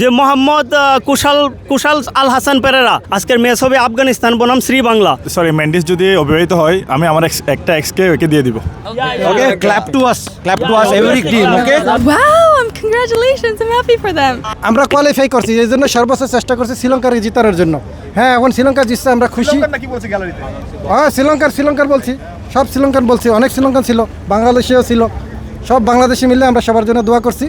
যে মোহাম্মদ কুশাল কুশাল আল হাসান পেরেরা আজকের ম্যাচ হবে আফগানিস্তান বনাম শ্রী বাংলা সরি মেন্ডিস যদি অবিবাহিত হয় আমি আমার একটা এক্সকে ওকে দিয়ে দিব Okay, clap to us. Clap to us, every team, okay? Wow, um, congratulations. I'm happy for them. আমরা কোয়ালিফাই করছি এই জন্য সর্বোচ্চ চেষ্টা করছি শ্রীলঙ্কার জিতানোর জন্য হ্যাঁ এখন শ্রীলঙ্কা জিতছে আমরা খুশি হ্যাঁ শ্রীলঙ্কার শ্রীলঙ্কার বলছি সব শ্রীলঙ্কান বলছি অনেক শ্রীলঙ্কান ছিল বাংলাদেশিও ছিল সব বাংলাদেশি মিলে আমরা সবার জন্য দোয়া করছি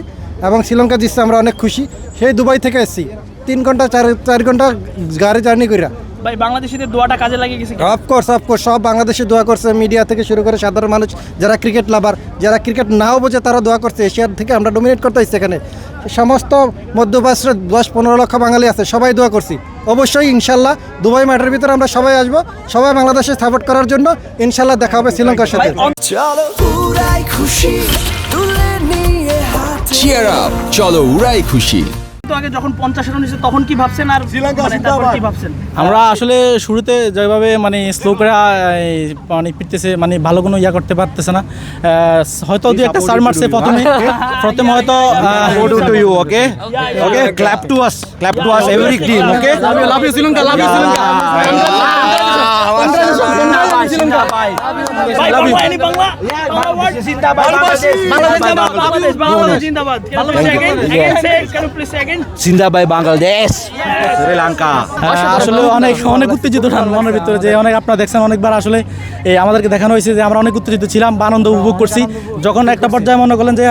এবং শ্রীলঙ্কা জিতছে আমরা অনেক খুশি সেই দুবাই থেকে এসেছি। তিন ঘণ্টা চার চার ঘণ্টা গাড়ি জার্নি করিয়া ভাই বাংলাদেশিদের দোয়াটা কাজে লাগিয়ে গেছে? অফকোর্স অফকোর্স সব বাংলাদেশে দোয়া করছে মিডিয়া থেকে শুরু করে সাধারণ মানুষ যারা ক্রিকেট লাভার যারা ক্রিকেট নাও বোঝে তারা দোয়া করছে। এশিয়ার থেকে আমরা ডোমিনেট করতে হচ্ছে এখানে। সমস্ত মধ্যপ্রাচ্যের দশ পনেরো লক্ষ বাঙালি আছে সবাই দোয়া করছি। অবশ্যই ইনশাল্লাহ দুবাই মাঠের ভিতরে আমরা সবাই আসব সবাই বাংলাদেশে সাপোর্ট করার জন্য ইনশাল্লাহ দেখা হবে শ্রীলঙ্কার সাথে। চিয়ার চলো উড়াই খুশি। তো আগে যখন পঞ্চাশ রান হয়েছে তখন কি ভাবছেন? আর মানে তারপর কি ভাবছেন? আমরা আসলে শুরুতে যেভাবে মানে স্লো করে মানে পিটতেছে মানে ভালো কোনো ইয়া করতে পারতেছে না। আহ, হয়তো দু একটা সার মারছে প্রথমে। প্রথমে হয়তো Go to you, okay? Okay, clap to us. Clap to us, every team, okay? love you Sri Lanka love you Sri Lanka ভাই বাংলা বাংলা বাংলাদেশ বাংলাদেশ বাংলাদেশ জিন্দাবাদ Can you please say again? Again say, can you please say again? জিন্দাবাই Bangladesh. Sri আসলে অনেক অনেক উত্তেজিত মনের ভিতরে যে অনেক আপনারা দেখছেন অনেকবার আসলে এই আমাদেরকে দেখানো হয়েছে যে আমরা অনেক উত্তেজিত ছিলাম বা আনন্দ উপভোগ করছি। যখন একটা পর্যায়ে মনে করলেন যে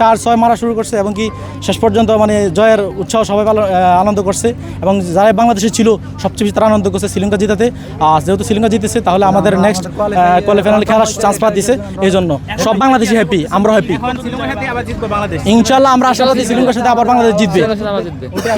চার ছয় মারা শুরু করছে এবং কি শেষ পর্যন্ত মানে জয়ের উৎসাহ সবাই আনন্দ করছে এবং যারা বাংলাদেশে ছিল সবচেয়ে বেশি তারা আনন্দ করছে শ্রীলঙ্কা জিতাতে। আর যেহেতু শ্রীলঙ্কা জিতেছে তাহলে আমাদের নেক্সট কোয়ালিফাইনাল খেলার চান্স পাচ্ছি এই জন্য সব বাংলাদেশি হ্যাপি আমরা হ্যাপি ইনশাল্লাহ আমরা আশা করি শ্রীলঙ্কার সাথে আবার বাংলাদেশ জিতবে।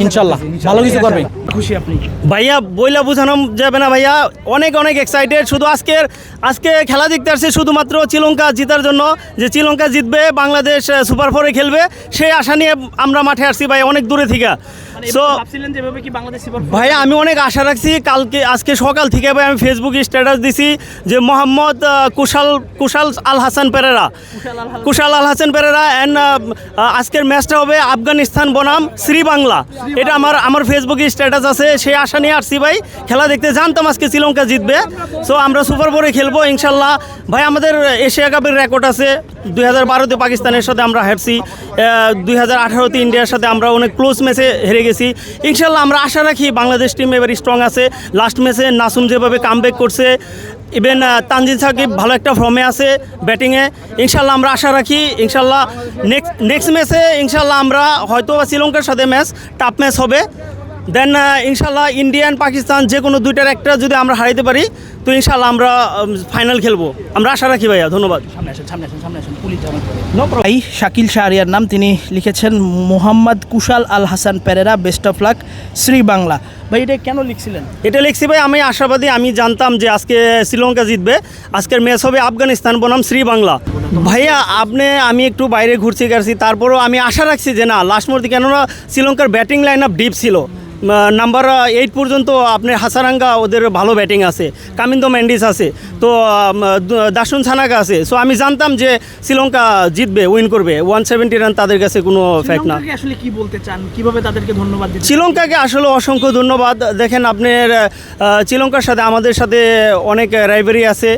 ইনশাল্লাহ ভালো কিছু করবে। খুশি আপনি? ভাইয়া বইলা বোঝানো যাবে না ভাইয়া। অনেক অনেক এক্সাইটেড শুধু আজকের আজকে খেলা দেখতে আসছে শুধুমাত্র শ্রীলঙ্কা জিতার জন্য। যে শ্রীলঙ্কা জিতবে বাংলাদেশ সুপার ফোরে খেলবে সেই আশা নিয়ে আমরা মাঠে আসছি ভাই অনেক দূরে থেকে। সো বাংলাদেশ ভাই আমি অনেক আশা রাখছি কালকে আজকে সকাল থেকে ভাই আমি ফেসবুকে স্ট্যাটাস দিছি যে মোহাম্মদ কুশাল কুশাল আল হাসান পেরেরা। কুশাল আল হাসান। পেরেরা অ্যান্ড আজকের ম্যাচটা হবে আফগানিস্তান বনাম শ্রী বাংলা এটা আমার আমার ফেসবুকে স্ট্যাটাস আছে সেই আশা নিয়ে আসছি ভাই। খেলা দেখতে জানতাম আজকে শ্রীলঙ্কা জিতবে। সো আমরা সুপার ফোরে খেলব ইনশাল্লাহ। ভাই, আমাদের এশিয়া কাপের রেকর্ড আছে। দুই হাজার বারোতে পাকিস্তানের সাথে আমরা হেরছি দুই হাজার আঠারোতে ইন্ডিয়ার সাথে আমরা অনেক ক্লোজ ম্যাচে হেরে গেছি। ইনশাল্লাহ আমরা আশা রাখি বাংলাদেশ টিম এবার স্ট্রং আছে। লাস্ট ম্যাচে নাসুম যেভাবে কামব্যাক করছে ইভেন তানজিদ সাকিব ভালো একটা ফর্মে আছে ব্যাটিংয়ে ইনশাল্লাহ আমরা আশা রাখি ইনশাল্লাহ নেক্সট নেক্সট ম্যাচে ইনশাল্লাহ আমরা হয়তো শ্রীলঙ্কার সাথে ম্যাচ টাফ ম্যাচ হবে। দেন ইনশাল্লাহ ইন্ডিয়ান পাকিস্তান যে কোনো দুইটার একটা যদি আমরা হারাইতে পারি তো ইনশাল্লাহ আমরা ফাইনাল খেলব। আমরা আশা রাখি ভাইয়া ধন্যবাদ। সামনে আসেন সামনে আসেন সামনে আসেন পুলিশ শাকিল শাহরিয়ার নাম তিনি লিখেছেন Mohammad Kushal Al Hasan Perera best of luck Sri Bangla. ভাই এটা কেন লিখছিলেন? এটা লিখছি ভাই আমি আশাবাদী আমি জানতাম যে আজকে শ্রীলঙ্কা জিতবে। আজকের ম্যাচ হবে আফগানিস্তান বনাম শ্রী বাংলা। ভাইয়া আপনি আমি একটু বাইরে ঘুরছি গেছি তারপরও আমি আশা রাখছি যে না লাস্ট মুহূর্তে কেননা শ্রীলঙ্কার ব্যাটিং লাইন আপ ডিপ ছিল নাম্বার এইট পর্যন্ত আপনার হাসারাঙ্গা ওদের ভালো ব্যাটিং আছে। কামিন্দো ম্যান্ডিস আছে তো দাসুন ছানাকা আছে। সো আমি জানতাম যে শ্রীলঙ্কা জিতবে উইন করবে। ওয়ান সেভেন্টি রান তাদের কাছে কোনো ফ্যাক্ট না। আসলে কি বলতে চান? কীভাবে তাদেরকে ধন্যবাদ শ্রীলঙ্কাকে আসলে অসংখ্য ধন্যবাদ। দেখেন আপনার শ্রীলঙ্কার সাথে আমাদের সাথে অনেক রাইভারি আছে।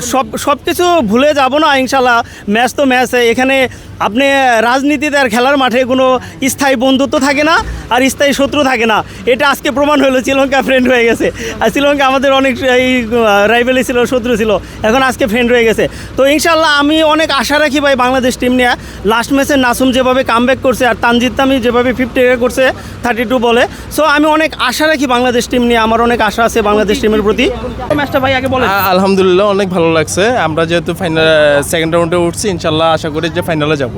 সব সব কিছু ভুলে যাব না ইনশাল্লাহ ম্যাচ তো ম্যাচ এখানে আপনি রাজনীতিতে আর খেলার মাঠে কোনো স্থায়ী বন্ধুত্ব থাকে না আর স্থায়ী শত্রু থাকে না। এটা আজকে প্রমাণ হলো শ্রীলঙ্কা ফ্রেন্ড হয়ে গেছে। আর শ্রীলঙ্কা আমাদের অনেক এই রাইভেলি ছিল শত্রু ছিল এখন আজকে ফ্রেন্ড হয়ে গেছে। তো ইনশাল্লাহ আমি অনেক আশা রাখি ভাই বাংলাদেশ টিম নিয়ে। লাস্ট ম্যাচে নাসুম যেভাবে কামব্যাক করছে আর তানজিদ তামি যেভাবে ফিফটি করছে থার্টি টু বলে। সো আমি অনেক আশা রাখি বাংলাদেশ টিম নিয়ে আমার অনেক আশা আছে বাংলাদেশ টিমের প্রতি। ম্যাচটা ভাই আগে বলে আ- আলহামদুলিল্লাহ অনেক ভালো লাগছে। আমরা যেহেতু ফাইনাল সেকেন্ড রাউন্ডে উঠছি ইনশাল্লাহ আশা করি যে ফাইনালে যাব।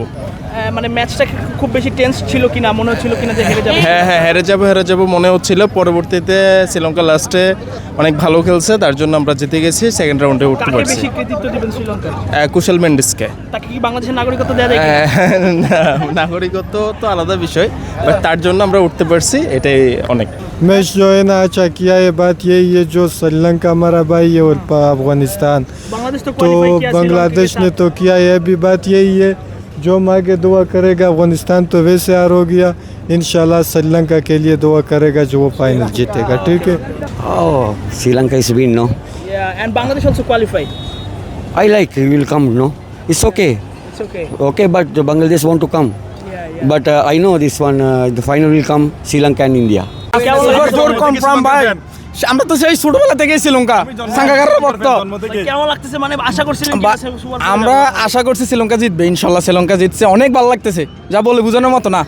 মানে ম্যাচটা খুব বেশি টেন্স ছিল কিনা মনে হচ্ছিল কিনা যে হেরে যাবে হ্যাঁ হ্যাঁ হেরে যাবো হেরে যাবো মনে হচ্ছিল পরবর্তীতে শ্রীলঙ্কা লাস্টে অনেক ভালো খেলছে তার জন্য আমরা জিতে গেছি সেকেন্ড রাউন্ডে উঠতে কাকে পারছি বেশি কৃতিত্ব দিবেন শ্রীলঙ্কার আ, কুশল মেন্ডিসকে তাকে কি বাংলাদেশের নাগরিকত্ব দেওয়া যায় কি? না, নাগরিকত্ব তো আলাদা বিষয় বাট তার জন্য আমরা উঠতে পারছি এটাই অনেক मैच जो है ना अच्छा किया है बात यही है जो श्रीलंका हमारा भाई है और अफगानिस्तान বাংলাদেশ তো तो qualify किया बांग्लादेश श्रीलंका ने के तो किया है अभी बात यही है जो हम आगे दुआ करेगा अफ़गानिस्तान तो वैसे हार हो गया। इन श्रीलंका के लिए दुआ करेगा जो वो फाइनल जीतेगा ठीक है? Sri Lanka is win no and Bangladesh also qualify I like will come no it's okay okay but Bangladesh want to come but I know this one the final will come Sri Lanka and India আমরা তো সেই ছোটবেলা থেকেই শ্রীলঙ্কা সাঙ্গাকারের ভক্ত। কেমন লাগতেছে? মানে আশা করছিলেন কি বা- সুপার আমরা আশা করছি শ্রীলঙ্কা জিতবে ইনশাল্লাহ শ্রীলঙ্কা জিতছে। অনেক ভালো লাগতেছে। যা বলে বোঝানোর মতো না।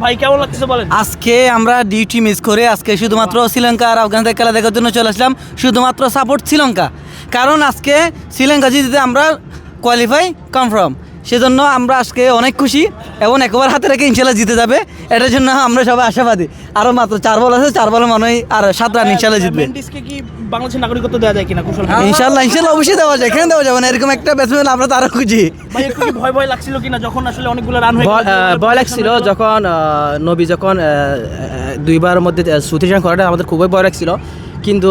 ভাই কেমন লাগতেছে বলেন? আজকে আমরা ডিউটি মিস করে আজকে শুধুমাত্র শ্রীলঙ্কা আর আফগানিস্তান খেলা দেখার জন্য চলে আসলাম। শুধুমাত্র সাপোর্ট শ্রীলঙ্কা। কারণ আজকে শ্রীলঙ্কা জিতে আমরা কোয়ালিফাই কনফার্ম সেজন্য আমরা আজকে অনেক খুশি এবং একবার হাতে রেখে ইনশাল্লাহ জিতে যাবে। এটার জন্য আমরা সবাই আশাবাদী। আরও মাত্র চার বল আছে চার বলে মনে হয় আর সাত রান ইনশাল্লাহ জিতবে। কি বাংলাদেশের নাগরিকত্ব দেওয়া যায় কিনা কুশল ইনশাল্লাহ ইনশাল্লাহ অবশ্যই দেওয়া যায় কেন দেওয়া যাবে না? এরকম একটা ব্যাটসম্যান আমরা তো আরও খুঁজি। ভাই একটু কি ভয় ভয় লাগছিল কিনা যখন আসলে অনেকগুলো রান হয়ে ভয়- ভয় লাগছিল যখন নবী যখন দুইবার মধ্যে সুতিশান করাটা আমাদের খুবই ভয় লাগছিল। কিন্তু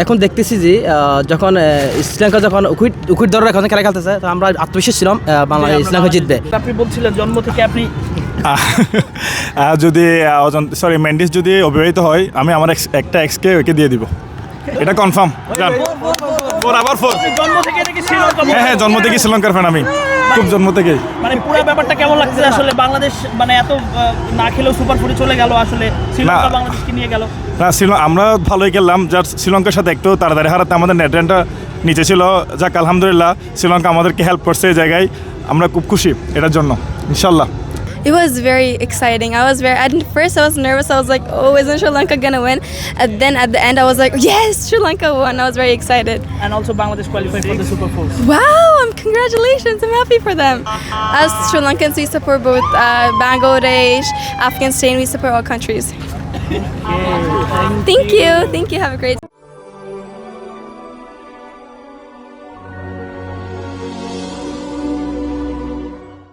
এখন দেখতেছি যে যখন শ্রীলঙ্কা যখন উকুট উকুট ধরে এখন খেলা খেলতেছে তো আমরা আত্মবিশ্বাস ছিলাম বাংলাদেশ শ্রীলঙ্কা জিতবে। আপনি বলছিলেন জন্ম থেকে আপনি যদি যদি সরি মেন্ডিস যদি অবিবাহিত হয় আমি আমার একটা এক্সকে ওকে দিয়ে দিব। এটা কনফার্ম ফোর আবার ফোর। জন্ম থেকে দেখি শ্রীলঙ্কা হ্যাঁ হ্যাঁ জন্ম থেকে শ্রীলঙ্কার ফ্যান আমি। খুব জন্ম থেকেই। মানে পুরো ব্যাপারটা কেমন লাগছে আসলে? বাংলাদেশ মানে এত না খেলেও সুপার ফোরে চলে গেল আসলে। শ্রীলঙ্কা। বাংলাদেশকে নিয়ে গেল। না শ্রীলঙ্কা আমরা ভালোই খেললাম। যার শ্রীলঙ্কার সাথে একটু তাড়াতাড়ি হারাতে আমাদের নেট রানটা নিচে ছিল। যাক আলহামদুলিল্লাহ শ্রীলঙ্কা আমাদেরকে হেল্প করছে এই জায়গায়। আমরা খুব খুশি এটার জন্য। ইনশাল্লাহ। It was very exciting. I was very, at first I was nervous. I was like, oh, isn't Sri Lanka gonna win? And then at the end I was like, yes, Sri Lanka won. I was very excited. and also Bangladesh qualified for the Super Four. Wow, congratulations. I'm happy for them. As Sri Lankans, we support both uh, Bangladesh, Afghanistan, we support all countries. Thank you. Thank you. Have a great